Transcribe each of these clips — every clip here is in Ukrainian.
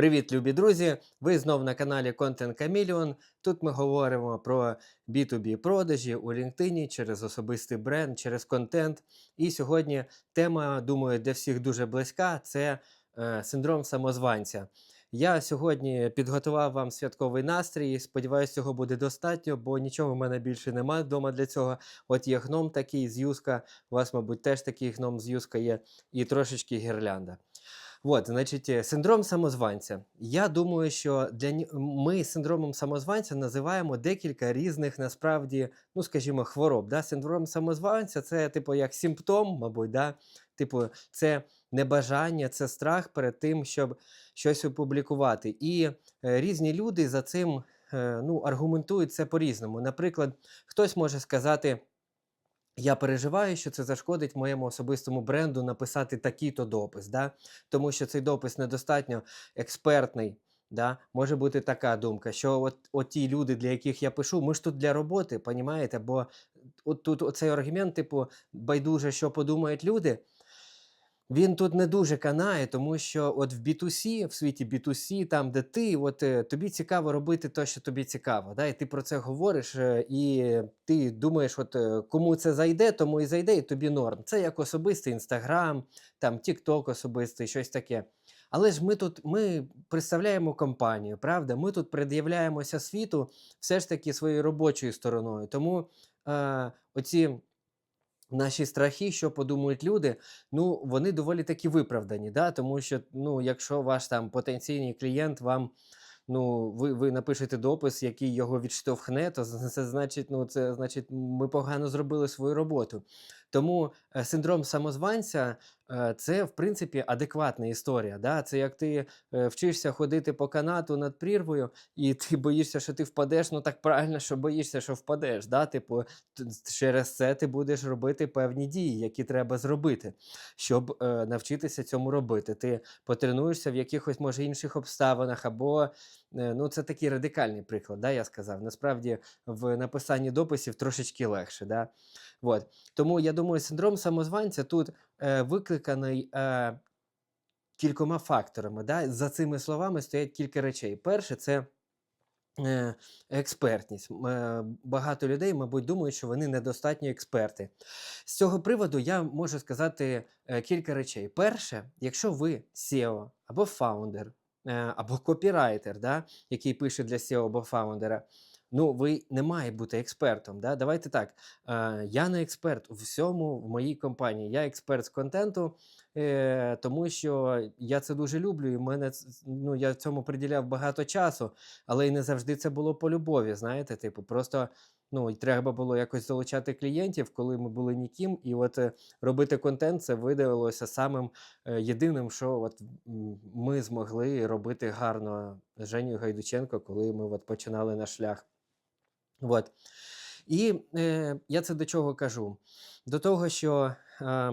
Привіт, любі друзі! Ви знов на каналі Content Chameleon. Тут ми говоримо про B2B продажі у LinkedIn через особистий бренд, через контент. І сьогодні тема, думаю, для всіх дуже близька це е, синдром самозванця. Я сьогодні підготував вам святковий настрій. Сподіваюсь, цього буде достатньо, бо нічого в мене більше немає вдома для цього. От є гном такий з юска. У вас, мабуть, теж такий гном з юска є, і трошечки гірлянда. От, значить, е, синдром самозванця. Я думаю, що для ми синдромом самозванця називаємо декілька різних насправді, ну скажімо, хвороб. Да? Синдром самозванця це типу як симптом, мабуть, да? типу, це небажання, це страх перед тим, щоб щось опублікувати. І е, різні люди за цим е, ну, аргументують це по-різному. Наприклад, хтось може сказати. Я переживаю, що це зашкодить моєму особистому бренду написати такий-то допис, да? тому що цей допис недостатньо експертний. Да? Може бути така думка, що от, от ті люди, для яких я пишу, ми ж тут для роботи, понімаєте? Бо от тут оцей аргумент, типу, байдуже, що подумають люди, він тут не дуже канає, тому що от в B2C, в світі B2C, там, де ти, от е, тобі цікаво робити те, що тобі цікаво. Да? І ти про це говориш, е, і ти думаєш, от е, кому це зайде, тому і зайде, і тобі норм. Це як особистий інстаграм, там TikTok особистий, щось таке. Але ж ми тут ми представляємо компанію, правда? Ми тут пред'являємося світу все ж таки своєю робочою стороною. Тому е, оці наші страхи, що подумають люди, ну вони доволі таки виправдані. Да? Тому що, ну, якщо ваш там потенційний клієнт вам. Ну, ви, ви напишете допис, який його відштовхне, то це значить, ну, це значить, ми погано зробили свою роботу. Тому е, синдром самозванця е, це, в принципі, адекватна історія. Да? Це як ти е, вчишся ходити по канату над прірвою, і ти боїшся, що ти впадеш. Ну так правильно, що боїшся, що впадеш. Да? Типу, через це ти будеш робити певні дії, які треба зробити, щоб е, навчитися цьому робити. Ти потренуєшся в якихось, може, інших обставинах, або е, ну, це такий радикальний приклад, да, я сказав. Насправді в написанні дописів трошечки легше. Да? Вот. Тому я думаю, синдром самозванця тут е, викликаний е, кількома факторами. Да? За цими словами стоять кілька речей. Перше, це е, експертність. Е, Багато людей, мабуть, думають, що вони недостатньо експерти. З цього приводу я можу сказати е, кілька речей. Перше, якщо ви SEO або фаундер, або копірайтер, да, який пише для SEO або фаундера, ну ви не має бути експертом. Да? Давайте так. Е, я не експерт у всьому в моїй компанії. Я експерт з контенту, е, тому що я це дуже люблю, і в мене ну, я цьому приділяв багато часу, але і не завжди це було по любові. Знаєте, типу, просто. Ну, і треба було якось залучати клієнтів, коли ми були ніким, і от е, робити контент це видавалося самим е, єдиним, що от ми змогли робити гарно з Женєю Гайдученко, коли ми от починали наш шлях. От. І е, я це до чого кажу? До того, що е,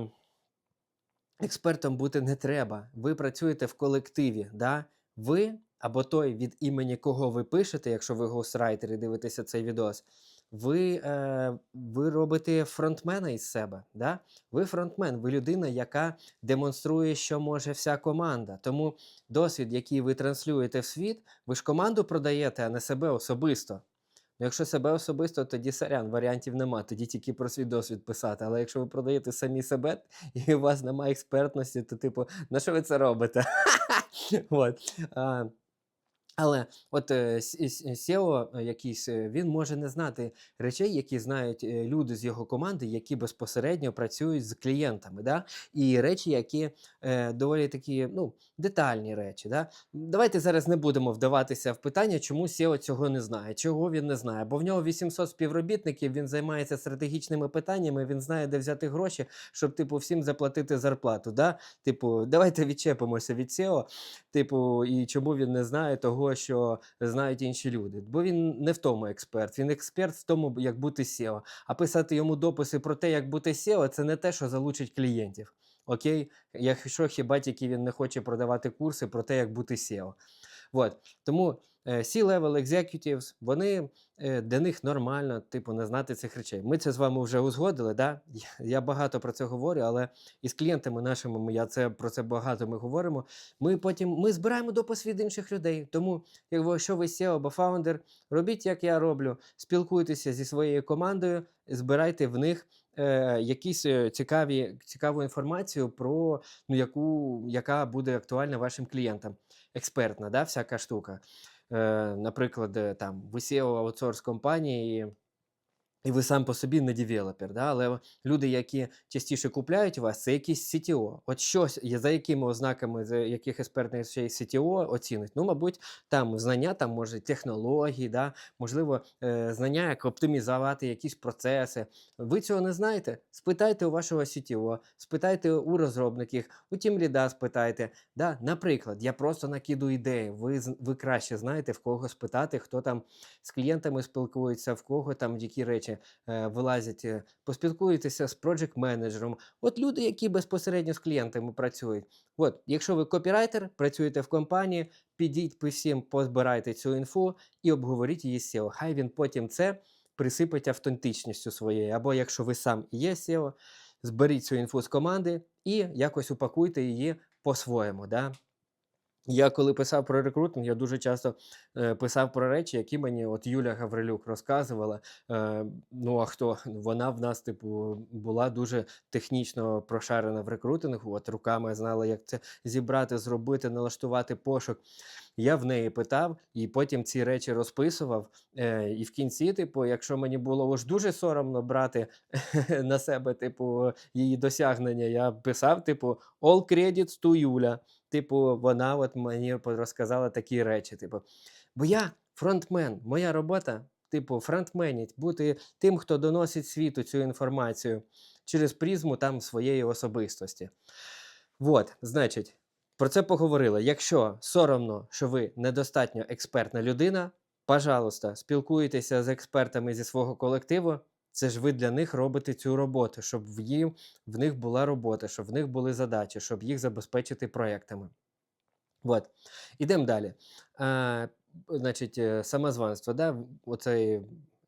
експертом бути не треба. Ви працюєте в колективі. Да? Ви або той, від імені кого ви пишете, якщо ви гострайтер і дивитеся цей відос, ви, е, ви робите фронтмена із себе. Да? Ви фронтмен, ви людина, яка демонструє, що може вся команда. Тому досвід, який ви транслюєте в світ, ви ж команду продаєте, а не себе особисто. Ну, якщо себе особисто, тоді сорян, варіантів нема, тоді тільки про свій досвід писати. Але якщо ви продаєте самі себе і у вас немає експертності, то типу, на що ви це робите? От. Але от е, с- с- SEO якийсь, е, він може не знати речей, які знають е, люди з його команди, які безпосередньо працюють з клієнтами. Да? І речі, які е, доволі такі ну, детальні речі. Да? Давайте зараз не будемо вдаватися в питання, чому SEO цього не знає, чого він не знає. Бо в нього 800 співробітників, він займається стратегічними питаннями, він знає, де взяти гроші, щоб типу всім заплатити зарплату. Да? Типу, давайте відчепимося від SEO, типу, і чому він не знає того, що знають інші люди. Бо він не в тому експерт. Він експерт в тому, як бути SEO. А писати йому дописи про те, як бути SEO, це не те, що залучить клієнтів. Окей, якщо хіба тільки він не хоче продавати курси про те, як бути SEO. От. Тому C-level executives, вони е, для них нормально, типу, не знати цих речей. Ми це з вами вже узгодили. Да? Я- багато про це говорю, але із клієнтами нашими я це про це багато ми говоримо. Ми потім ми збираємо допис від інших людей. Тому, якщо ви SEO або фаундер, робіть, як я роблю, спілкуйтеся зі своєю командою, збирайте в них е, якісь е, цікаві, цікаву інформацію про ну, яку, яка буде актуальна вашим клієнтам. Експертна, да, всяка штука. Е, наприклад, там SEO аутсорс компанії. І ви сам по собі не девелопер, да? але люди, які частіше купляють вас, це якісь CTO. От щось, є- за якими ознаками, за яких експертних речей CTO оцінить? Ну, мабуть, там знання, там може технології, да? можливо, е, знання, як оптимізувати якісь процеси. Ви цього не знаєте? Спитайте у вашого CTO, спитайте у розробників, у тімліда спитайте. Да? Наприклад, я просто накидую ідеї. Ви, ви краще знаєте, в кого спитати, хто там з клієнтами спілкується, в кого там які речі е, вилазять. е, Поспілкуйтеся з project менеджером От люди, які безпосередньо з клієнтами працюють. От, якщо ви копірайтер, працюєте в компанії, підіть по всім, позбирайте цю інфу і обговоріть її з SEO. Хай він потім це присипить автентичністю своєю. Або якщо ви сам є SEO, зберіть цю інфу з команди і якось упакуйте її по-своєму. Да? Я коли писав про рекрутинг, я дуже часто е, писав про речі, які мені от Юля Гаврилюк розказувала. Е, ну а хто? Вона в нас, типу, була дуже технічно прошарена в рекрутингу. От руками знала, як це зібрати, зробити, налаштувати пошук. Я в неї питав і потім ці речі розписував. Е, і в кінці, типу, якщо мені було аж дуже соромно брати на себе, типу, її досягнення, я писав, типу, all credits to Юля. Типу, вона от мені розказала такі речі. Типу, бо я фронтмен, моя робота, типу, фронтменіть, бути тим, хто доносить світу цю інформацію через призму там своєї особистості. От, значить, про це поговорили. Якщо соромно, що ви недостатньо експертна людина, пожалуйста, спілкуйтеся з експертами зі свого колективу. Це ж ви для них робите цю роботу, щоб в, їм, в них була робота, щоб в них були задачі, щоб їх забезпечити проектами. От. Ідемо далі. А, значить, е, самозванство. Да? Оцей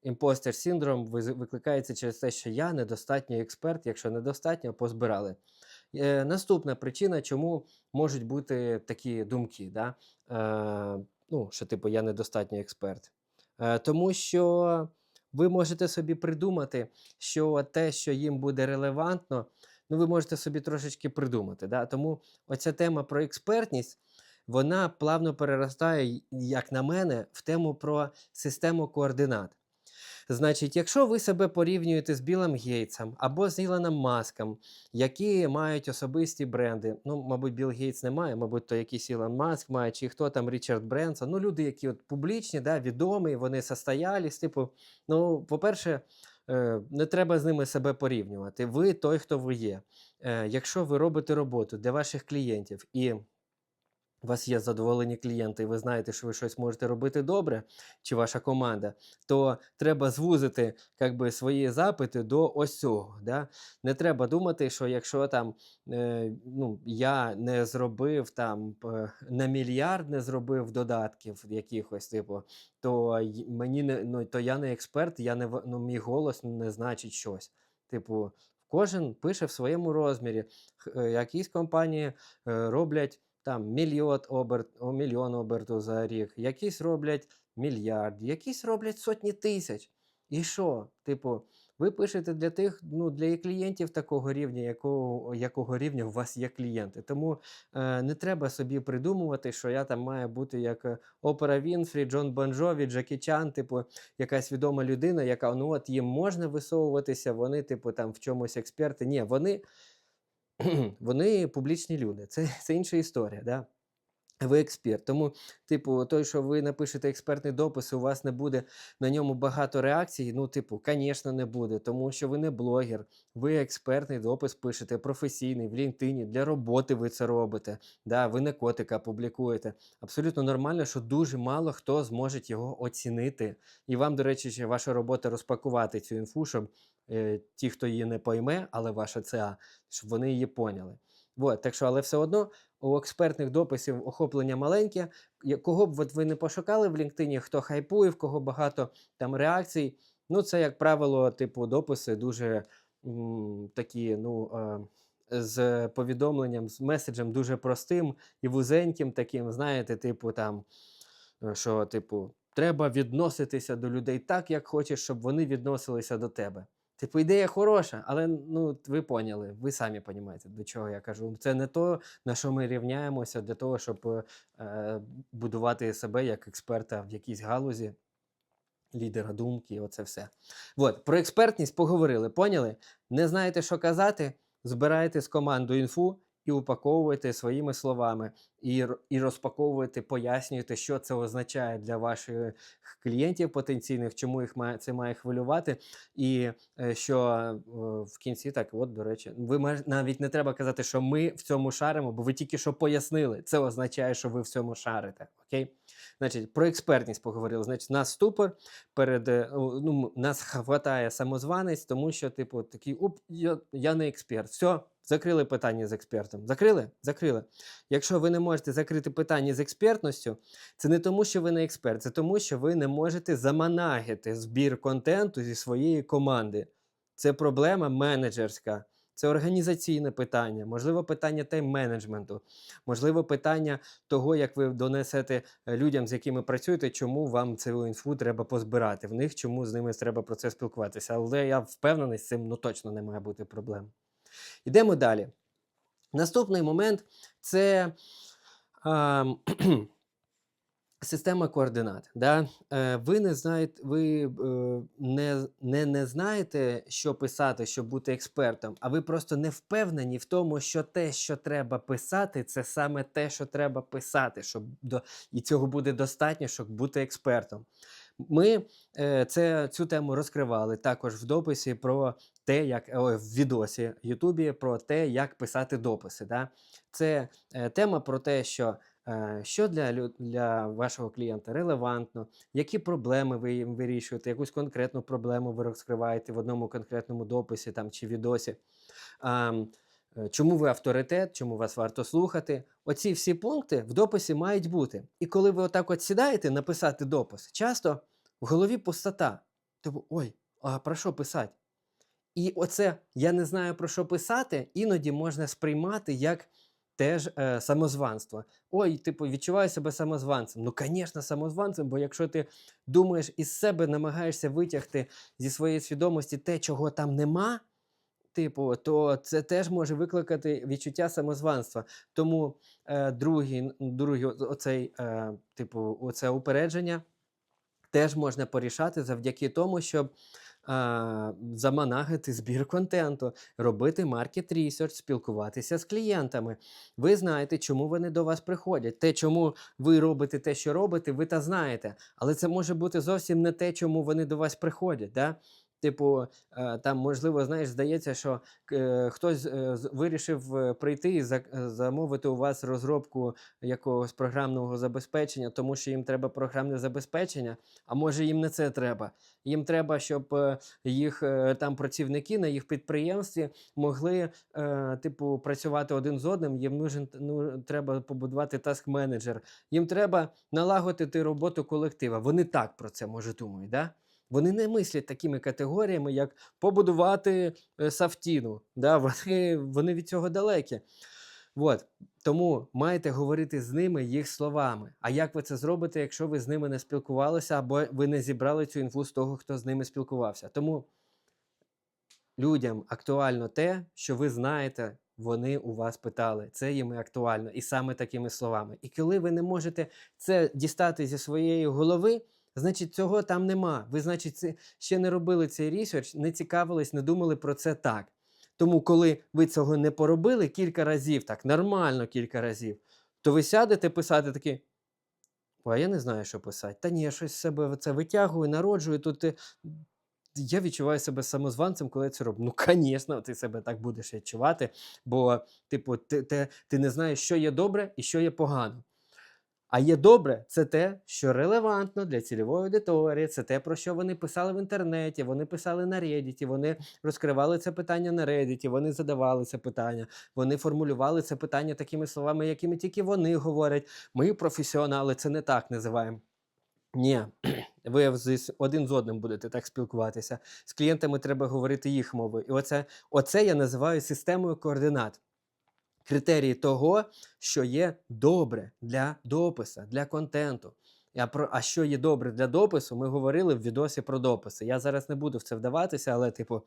імпостер синдром викликається через те, що я недостатньо експерт, якщо недостатньо, позбирали. Е, наступна причина, чому можуть бути такі думки, да? е, ну, що типу я недостатньо експерт. Е, тому що ви можете собі придумати, що те, що їм буде релевантно, ну ви можете собі трошечки придумати. Да? Тому оця тема про експертність, вона плавно переростає, як на мене, в тему про систему координат. Значить, якщо ви себе порівнюєте з Білом Гейтсом або з Ілоном Маском, які мають особисті бренди, ну, мабуть, Білл Гейтс не має, мабуть, то якийсь Ілон Маск має, чи хто там Річард Бренсон, ну, люди, які от публічні, да, відомі, вони состоялись, типу, ну, по-перше, е, не треба з ними себе порівнювати. Ви той, хто ви є. Е, Якщо ви робите роботу для ваших клієнтів і у вас є задоволені клієнти, і ви знаєте, що ви щось можете робити добре, чи ваша команда, то треба звузити би, свої запити до ось цього. Да? Не треба думати, що якщо там е, ну, я не зробив там п- на мільярд не зробив додатків якихось, типу, то мені не ну, то я не експерт, я не ну, мій голос не значить щось. Типу, кожен пише в своєму розмірі. Е, Якісь компанії е, роблять там мільйон оберт, мільйон оберту за рік, якісь роблять мільярд, якісь роблять сотні тисяч. І що? Типу, ви пишете для тих, ну, для клієнтів такого рівня, якого, якого рівня у вас є клієнти. Тому е, не треба собі придумувати, що я там маю бути як е, Опера Вінфрі, Джон Бонжові, Джекі Чан, типу, якась відома людина, яка ну от їм можна висовуватися, вони, типу, там в чомусь експерти. Ні, вони, вони публічні люди. Це, це інша історія. Да? Ви експерт. Тому, типу, той, що ви напишете експертний допис, і у вас не буде на ньому багато реакцій. Ну, типу, звісно, не буде, тому що ви не блогер, ви експертний допис пишете, професійний в LinkedIn, для роботи ви це робите. Да, ви не котика публікуєте. Абсолютно нормально, що дуже мало хто зможе його оцінити. І вам, до речі, ваша робота розпакувати цю інфу, щоб ті, хто її не пойме, але ваша ЦА, щоб вони її поняли. Вот, так що, але все одно у експертних дописів охоплення маленьке. Кого б от ви не пошукали в LinkedIn, хто хайпує, в кого багато там реакцій. Ну, це, як правило, типу, дописи дуже м, такі, ну. Е, з повідомленням, з меседжем дуже простим і вузеньким, таким, знаєте, типу, там, е, що, типу, треба відноситися до людей так, як хочеш, щоб вони відносилися до тебе. Типу, ідея хороша, але ну, ви поняли, ви самі розумієте, до чого я кажу. Це не то, на що ми рівняємося для того, щоб е, будувати себе як експерта в якійсь галузі, лідера думки, оце все. От, про експертність поговорили, поняли? Не знаєте, що казати? Збирайте з командою інфу і упаковуйте своїми словами, і, і розпаковуйте, пояснюйте, що це означає для ваших клієнтів потенційних, чому їх має, це має хвилювати, і е, що е, в кінці так, от, до речі, ви навіть не треба казати, що ми в цьому шаримо, бо ви тільки що пояснили. Це означає, що ви в цьому шарите. Окей? Значить, про експертність поговорили. Значить, нас ступор перед е, ну, нас хватає самозванець, тому що, типу, такий оп, я, я не експерт. Все, закрили питання з експертом. Закрили? Закрили. Якщо ви не можете закрити питання з експертністю, це не тому, що ви не експерт, це тому, що ви не можете заманагити збір контенту зі своєї команди. Це проблема менеджерська. Це організаційне питання, можливо, питання тайм-менеджменту, можливо, питання того, як ви донесете людям, з якими працюєте, чому вам цю інфу треба позбирати в них, чому з ними треба про це спілкуватися. Але я впевнений, з цим ну, точно не має бути проблем. Йдемо далі. Наступний момент це а, система координат. Да? Е, ви не знаєте, ви е, не, не, не знаєте, що писати, щоб бути експертом, а ви просто не впевнені в тому, що те, що треба писати, це саме те, що треба писати, щоб до, і цього буде достатньо, щоб бути експертом. Ми е, це, цю тему розкривали також в дописі про те, як ой, в відосі Ютубі про те, як писати дописи. Да? Це е, тема про те, що, е, що для, для вашого клієнта релевантно, які проблеми ви їм вирішуєте, якусь конкретну проблему ви розкриваєте в одному конкретному дописі там, чи відосі. А, е, Чому ви авторитет, чому вас варто слухати? Оці всі пункти в дописі мають бути. І коли ви отак от сідаєте написати допис, часто в голові пустота. Типу, ой, а про що писати? І оце я не знаю про що писати, іноді можна сприймати як теж е, самозванство. Ой, типу, відчуваю себе самозванцем. Ну, звісно, самозванцем, бо якщо ти думаєш із себе, намагаєшся витягти зі своєї свідомості те, чого там нема, типу, то це теж може викликати відчуття самозванства. Тому е, другий, другий оцей, е, типу, оце упередження теж можна порішати завдяки тому, щоб а, заманагити збір контенту, робити маркет ресерч, спілкуватися з клієнтами. Ви знаєте, чому вони до вас приходять. Те, чому ви робите те, що робите, ви та знаєте. Але це може бути зовсім не те, чому вони до вас приходять. Да? Типу, е, там, можливо, знаєш, здається, що е, хтось е, вирішив прийти і замовити у вас розробку якогось програмного забезпечення, тому що їм треба програмне забезпечення, а може їм не це треба. Їм треба, щоб їх там працівники на їх підприємстві могли, типу, працювати один з одним. Їм нужен ну, треба побудувати таск-менеджер. Їм треба налагодити роботу колектива. Вони так про це може думають. Да? Вони не мислять такими категоріями, як побудувати е, Сафтіну. Да? Вони, вони від цього далекі. От. Тому маєте говорити з ними їх словами. А як ви це зробите, якщо ви з ними не спілкувалися, або ви не зібрали цю інфу з того, хто з ними спілкувався? Тому людям актуально те, що ви знаєте, вони у вас питали. Це їм актуально, і саме такими словами. І коли ви не можете це дістати зі своєї голови, значить цього там нема. Ви, значить, ще не робили цей ресерч, не цікавились, не думали про це так. Тому, коли ви цього не поробили кілька разів, так нормально кілька разів, то ви сядете писати такі. А я не знаю, що писати. Та ні, я щось себе це витягую, народжую. Тут е, я відчуваю себе самозванцем, коли я це роблю. Ну, звісно, ти себе так будеш відчувати, бо, типу, ти, ти, ти не знаєш, що є добре і що є погано. А є добре, це те, що релевантно для цільової аудиторії, це те, про що вони писали в інтернеті, вони писали на Reddit, вони розкривали це питання на Reddit, вони задавали це питання, вони формулювали це питання такими словами, якими тільки вони говорять. Ми професіонали, це не так називаємо. Ні, ви один з одним будете так спілкуватися. З клієнтами треба говорити їх мовою. І оце, оце я називаю системою координат. Критерії того, що є добре для допису, для контенту. А, про, а що є добре для допису, ми говорили в відосі про дописи. Я зараз не буду в це вдаватися, але, типу,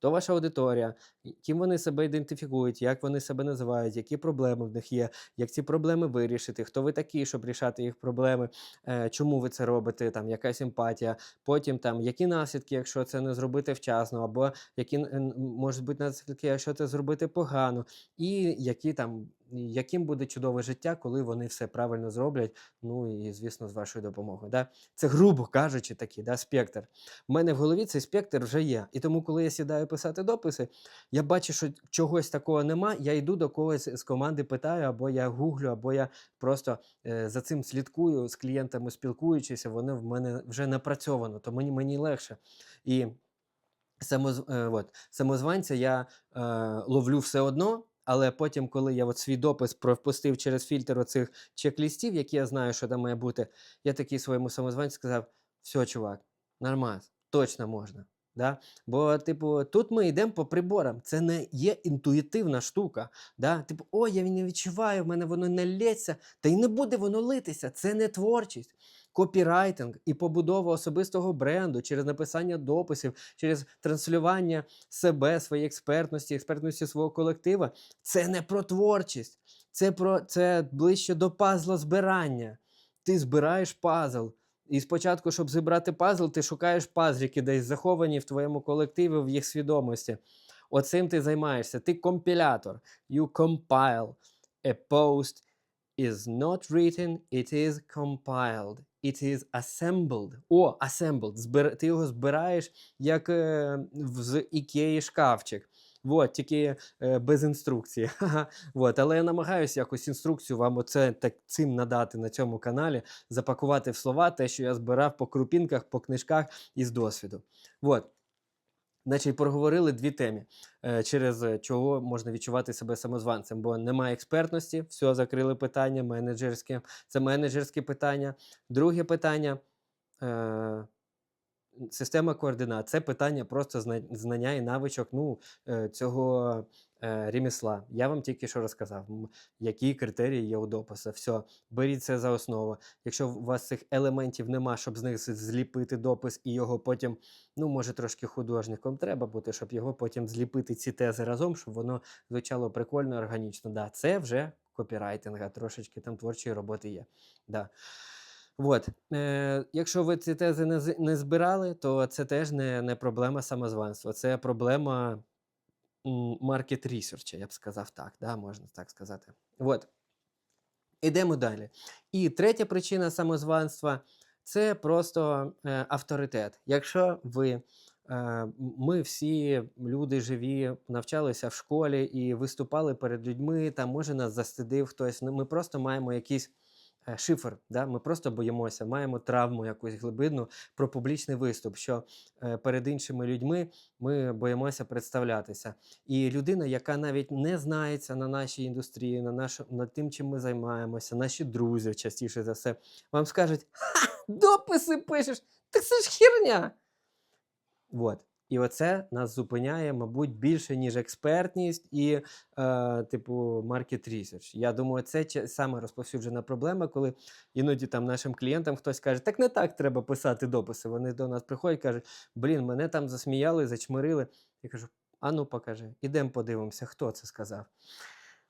хто ваша аудиторія, ким вони себе ідентифікують, як вони себе називають, які проблеми в них є, як ці проблеми вирішити, хто ви такі, щоб рішати їх проблеми, е, чому ви це робите, там якась емпатія, потім там які наслідки, якщо це не зробити вчасно, або які можуть бути наслідки, якщо це зробити погано, і які там. Яким буде чудове життя, коли вони все правильно зроблять, ну і звісно, з вашою допомогою. Да? Це грубо кажучи, такий да, спектр. У мене в голові цей спектр вже є. І тому, коли я сідаю писати дописи, я бачу, що чогось такого нема. Я йду до когось з команди, питаю, або я гуглю, або я просто е, за цим слідкую з клієнтами, спілкуючися, вони в мене вже напрацьовано, то мені, мені легше. І самоз, е, от, самозванця я е, ловлю все одно. Але потім, коли я от свій допис пропустив через фільтр оцих чек-лістів, які я знаю, що там має бути, я такий своєму самозванцю сказав: все, чувак, нормас, точно можна. Да? Бо, типу, тут ми йдемо по приборам. Це не є інтуїтивна штука. Да? Типу, ой, я не відчуваю, в мене воно не лється. Та й не буде воно литися. Це не творчість. Копірайтинг і побудова особистого бренду через написання дописів, через транслювання себе, своєї експертності, експертності свого колектива. Це не про творчість, це про це ближче до пазла збирання. Ти збираєш пазл. І спочатку, щоб зібрати пазл, ти шукаєш пазлики десь заховані в твоєму колективі, в їх свідомості. Оцим ти займаєшся. Ти компілятор. You compile. A post is not written, it is compiled. It is assembled. О, assembled. Збир... Ти його збираєш як е, з ікеї шкафчик. Вот, тільки е, без інструкції. Вот, але я намагаюся якось інструкцію вам оце так цим надати на цьому каналі, запакувати в слова те, що я збирав по крупінках, по книжках із досвіду. Вот. Значить, проговорили дві теми, е, через е, чого можна відчувати себе самозванцем, бо немає експертності, все, закрили питання менеджерське. Це менеджерське питання. Друге питання. Система координат це питання просто знання і навичок ну, е, цього е, ремісла. Я вам тільки що розказав, які критерії є у допису. Все, беріть це за основу. Якщо у вас цих елементів нема, щоб з них зліпити допис і його потім, ну, може, трошки художником треба бути, щоб його потім зліпити ці тези разом, щоб воно звучало прикольно, органічно. Да, це вже копірайтинг, а трошечки там творчої роботи є. Да. От. Е, якщо ви ці тези не, не збирали, то це теж не, не проблема самозванства, це проблема маркет ресерча, я б сказав так, да, можна так сказати. От. Ідемо далі. І третя причина самозванства це просто е, авторитет. Якщо ви, е, ми всі люди живі, навчалися в школі і виступали перед людьми, там може нас застидив хтось. Ну, ми просто маємо якийсь е, шифр, да? ми просто боїмося, маємо травму якусь глибинну про публічний виступ, що е, перед іншими людьми ми боїмося представлятися. І людина, яка навіть не знається на нашій індустрії, на нашу, над тим, чим ми займаємося, наші друзі частіше за все, вам скажуть: Ха, дописи пишеш, так це ж херня. От. І оце нас зупиняє, мабуть, більше, ніж експертність і, е, типу, маркет research. Я думаю, це саме розповсюджена проблема, коли іноді там нашим клієнтам хтось каже, так не так треба писати дописи. Вони до нас приходять і кажуть, блін, мене там засміяли, зачмирили. Я кажу, а ну покажи, ідемо подивимося, хто це сказав.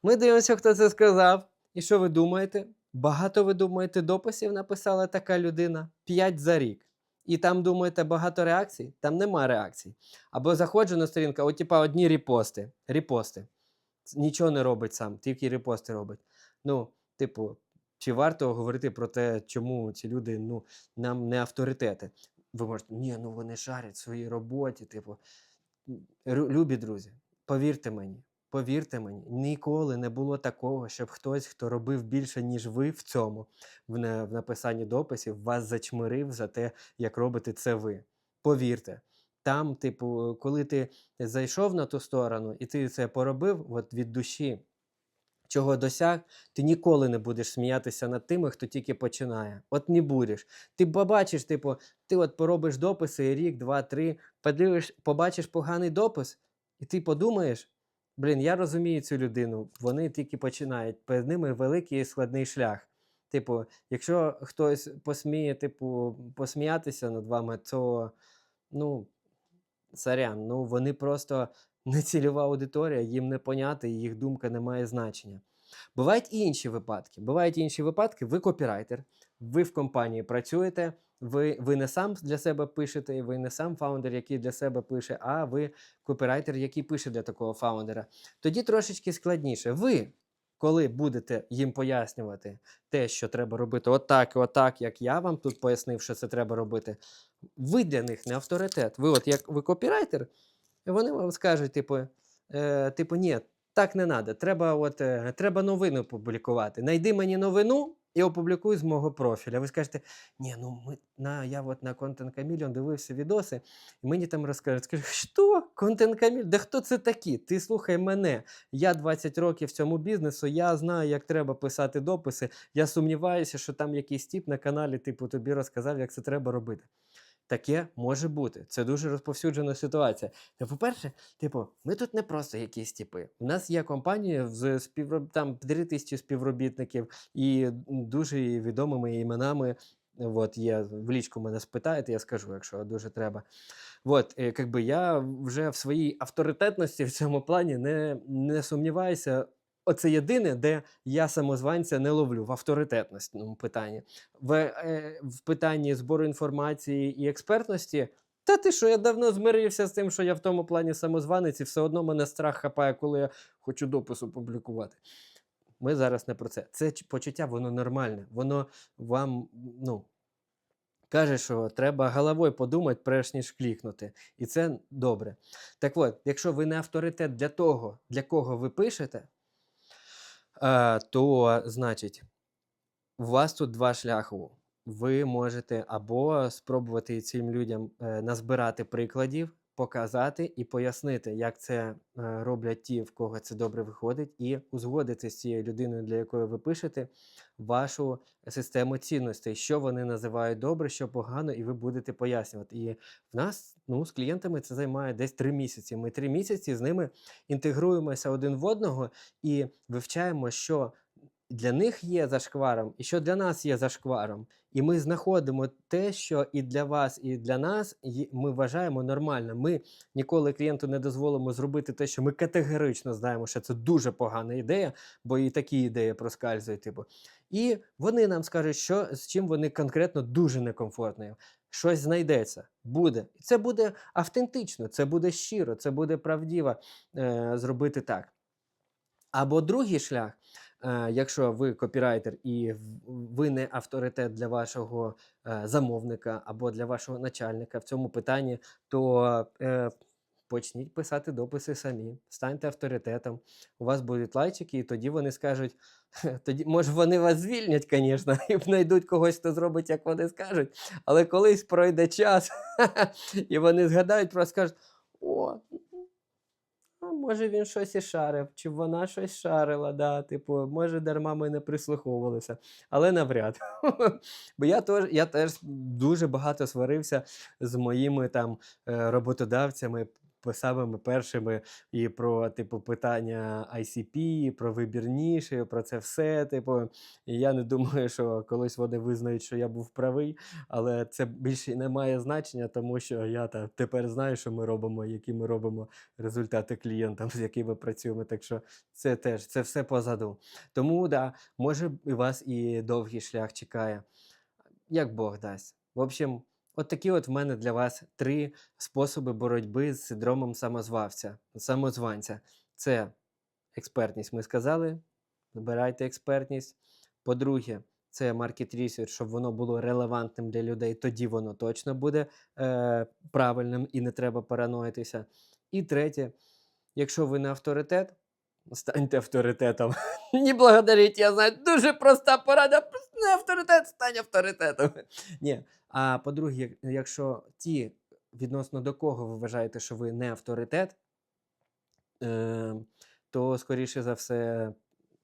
Ми дивимося, хто це сказав. І що ви думаєте? Багато ви думаєте, дописів написала така людина? П'ять за рік. І там думаєте, багато реакцій? Там нема реакцій. Або заходжу на сторінку, от типа одні репости. Репости. Нічого не робить сам, тільки репости робить. Ну, типу, чи варто говорити про те, чому ці люди ну, нам не авторитети? Ви можете, ні, ну вони шарять в своїй роботі. Типу, любі друзі, повірте мені, Повірте мені, ніколи не було такого, щоб хтось, хто робив більше, ніж ви в цьому, в, на- в написанні дописів, вас зачмирив за те, як робите це ви. Повірте, там, типу, коли ти зайшов на ту сторону і ти це поробив от від душі, чого досяг, ти ніколи не будеш сміятися над тими, хто тільки починає. От не будеш. Ти побачиш, типу, ти от поробиш дописи рік, два, три, подивиш, побачиш поганий допис, і ти подумаєш. Блін, я розумію цю людину. Вони тільки починають. Перед ними великий і складний шлях. Типу, якщо хтось посміє, типу, посміятися над вами, то ну, сорян, ну вони просто не цільова аудиторія, їм не поняти, їх думка не має значення. Бувають і інші випадки. Бувають інші випадки. Ви копірайтер, ви в компанії працюєте, ви, ви не сам для себе пишете, ви не сам фаундер, який для себе пише, а ви копірайтер, який пише для такого фаундера. Тоді трошечки складніше. Ви, коли будете їм пояснювати те, що треба робити отак і отак, як я вам тут пояснив, що це треба робити, ви для них не авторитет. Ви, от як ви копірайтер, вони вам скажуть, типу, е, типу, ні, так не треба. Треба, от, е, треба новину публікувати. Найди мені новину і опублікую з мого профіля. Ви скажете, ні, ну ми на я от на Контент Chameleon дивився відоси, і мені там розкажуть. Скажу, що? Контент Chameleon? Да хто це такі? Ти слухай мене. Я 20 років в цьому бізнесу, я знаю, як треба писати дописи. Я сумніваюся, що там якийсь тіп на каналі, типу, тобі розказав, як це треба робити. Таке може бути. Це дуже розповсюджена ситуація. Та, по-перше, типу, ми тут не просто якісь типи. У нас є компанія з співроб... там 3 тисячі співробітників і дуже відомими іменами. От є в лічку мене спитаєте, я скажу, якщо дуже треба. От, е, якби я вже в своїй авторитетності в цьому плані не, не сумніваюся. Оце єдине, де я самозванця не ловлю в авторитетностному питанні. В, е, в питанні збору інформації і експертності. Та ти що, я давно змирився з тим, що я в тому плані самозванець, і все одно мене страх хапає, коли я хочу допис опублікувати. Ми зараз не про це. Це почуття, воно нормальне. Воно вам, ну, каже, що треба головою подумати, перш ніж клікнути. І це добре. Так от, якщо ви не авторитет для того, для кого ви пишете, то значить, у вас тут два шляху. Ви можете або спробувати цим людям е, назбирати прикладів, показати і пояснити, як це е, роблять ті, в кого це добре виходить, і узгодити з цією людиною, для якої ви пишете, вашу систему цінностей, що вони називають добре, що погано, і ви будете пояснювати. І в нас ну, з клієнтами це займає десь три місяці. Ми три місяці з ними інтегруємося один в одного і вивчаємо, що для них є зашкваром, і що для нас є зашкваром. І ми знаходимо те, що і для вас, і для нас ми вважаємо нормально. Ми ніколи клієнту не дозволимо зробити те, що ми категорично знаємо, що це дуже погана ідея, бо і такі ідеї проскальзують. Типу. І вони нам скажуть, що з чим вони конкретно дуже некомфортні. Щось знайдеться, буде. І це буде автентично, це буде щиро, це буде правдиво е, зробити так. Або другий шлях, якщо ви копірайтер і ви не авторитет для вашого е, замовника або для вашого начальника в цьому питанні, то е, почніть писати дописи самі, станьте авторитетом. У вас будуть лайчики, і тоді вони скажуть, тоді, може, вони вас звільнять, звісно, і знайдуть когось, хто зробить, як вони скажуть. Але колись пройде час, і вони згадають про скажуть: о, може він щось і шарив, чи вона щось шарила, да, типу, може, дарма ми не прислуховувалися, але навряд. Бо я теж, я теж дуже багато сварився з моїми там е, роботодавцями, самими першими, і про типу питання ICP, про вибір ніші, про це все. Типу, і я не думаю, що колись вони визнають, що я був правий, але це більше не має значення, тому що я та, тепер знаю, що ми робимо, які ми робимо результати клієнтам, з якими працюємо. Так що це теж це все позаду. Тому да, може і вас і довгий шлях чекає, як Бог дасть. В общем, от такі от в мене для вас три способи боротьби з синдромом самозвавця, самозванця. Це експертність, ми сказали. Збирайте експертність. По-друге, це маркет research, щоб воно було релевантним для людей, тоді воно точно буде е, правильним і не треба параноїтися. І третє, якщо ви не авторитет, станьте авторитетом. Не благодаріть, я знаю, дуже проста порада. Не авторитет, стань авторитетом. Ні. А по-друге, якщо ті, відносно до кого ви вважаєте, що ви не авторитет, е, то, скоріше за все,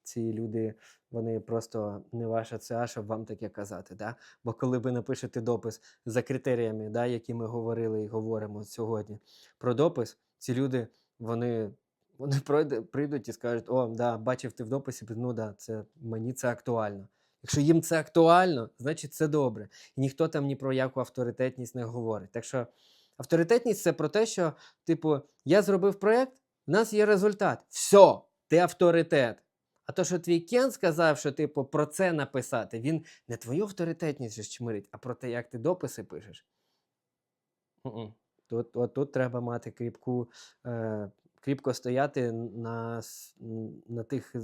ці люди, вони просто не ваша ЦА, щоб вам таке казати. Да? Бо коли ви напишете допис за критеріями, да, які ми говорили і говоримо сьогодні про допис, ці люди, вони, вони пройде, прийдуть і скажуть: О, да, бачив ти в дописі, ну да, це, мені це актуально. Якщо їм це актуально, значить це добре. І ніхто там ні про яку авторитетність не говорить. Так що авторитетність це про те, що, типу, я зробив проєкт, в нас є результат. Все, ти авторитет. А то, що твій Кен сказав, що типу про це написати, він не твою авторитетність чмирить, а про те, як ти дописи пишеш. Тут, от, тут треба мати кріпку, е, кріпко стояти на, на тих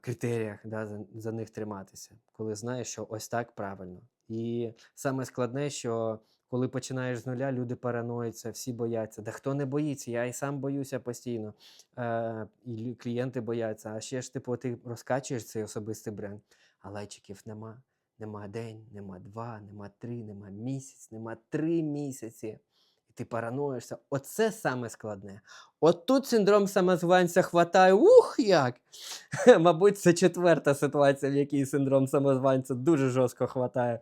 критеріях, да, за, за них триматися, коли знаєш, що ось так правильно. І саме складне, що коли починаєш з нуля, люди параноїться, всі бояться. Да хто не боїться, я і сам боюся постійно. Е, і клієнти бояться. А ще ж, типу, ти розкачуєш цей особистий бренд, а лайчиків нема. Нема день, нема два, нема три, нема місяць, нема три місяці. Ти параноїшся. Оце саме складне. От тут синдром самозванця хватає. Ух, як! Мабуть, це четверта ситуація, в якій синдром самозванця дуже жорстко хватає.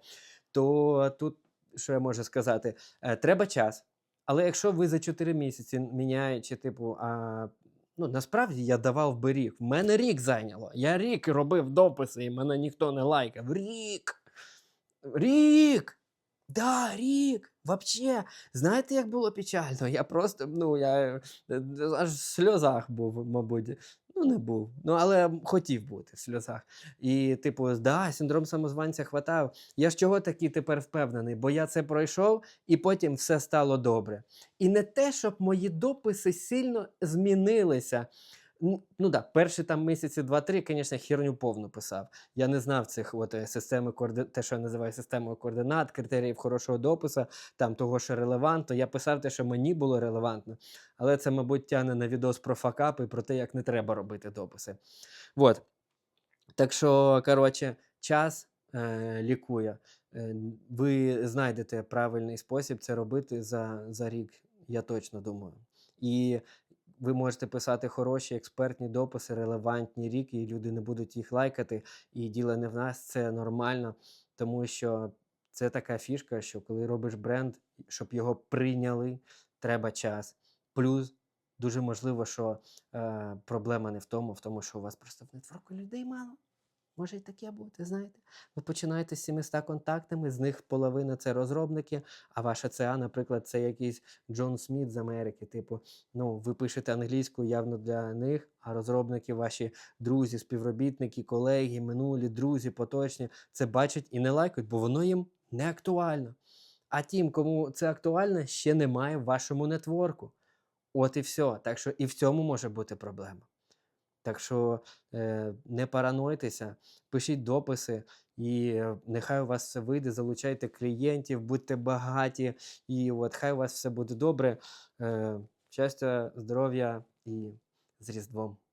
То тут, що я можу сказати, Е, треба час. Але якщо ви за 4 місяці міняючи, типу, а, ну насправді я давав би рік. В мене рік зайняло. Я рік робив дописи, і мене ніхто не лайкав. Рік! Рік! Да, рік! Вообще, знаєте, як було печально? Я просто, ну, я е, аж в сльозах був, мабуть. Ну, не був. Ну, але хотів бути в сльозах. І, типу, да, синдром самозванця хватав. Я ж чого такий тепер впевнений? Бо я це пройшов, і потім все стало добре. І не те, щоб мої дописи сильно змінилися. Ну да, перші там місяці два-три, звісно, херню повну писав. Я не знав цих от, е, системи коорди... те, що я називаю системою координат, критеріїв хорошого допису, там того, що релевантно. Я писав те, що мені було релевантно. Але це, мабуть, тягне на відос про факапи, про те, як не треба робити дописи. Вот. Так що, коротше, час е, лікує. Е, ви знайдете правильний спосіб це робити за, за рік, я точно думаю. І ви можете писати хороші експертні дописи, релевантні ріки, і люди не будуть їх лайкати. І діло не в нас, це нормально, тому що це така фішка, що коли робиш бренд, щоб його прийняли, треба час. Плюс дуже можливо, що е, проблема не в тому, в тому, що у вас просто в нетворку людей мало. Може і таке бути, знаєте. Ви починаєте з 700 контактами, з них половина це розробники, а ваша ЦА, наприклад, це якийсь Джон Сміт з Америки. Типу, ну, ви пишете англійську явно для них, а розробники, ваші друзі, співробітники, колеги, минулі, друзі, поточні, це бачать і не лайкають, бо воно їм не актуально. А тим, кому це актуально, ще немає в вашому нетворку. От і все. Так що і в цьому може бути проблема. Так що е, не паранойте,ся, пишіть дописи, і е, нехай у вас все вийде, залучайте клієнтів, будьте багаті, і от хай у вас все буде добре. Е, щастя, здоров'я і з Різдвом.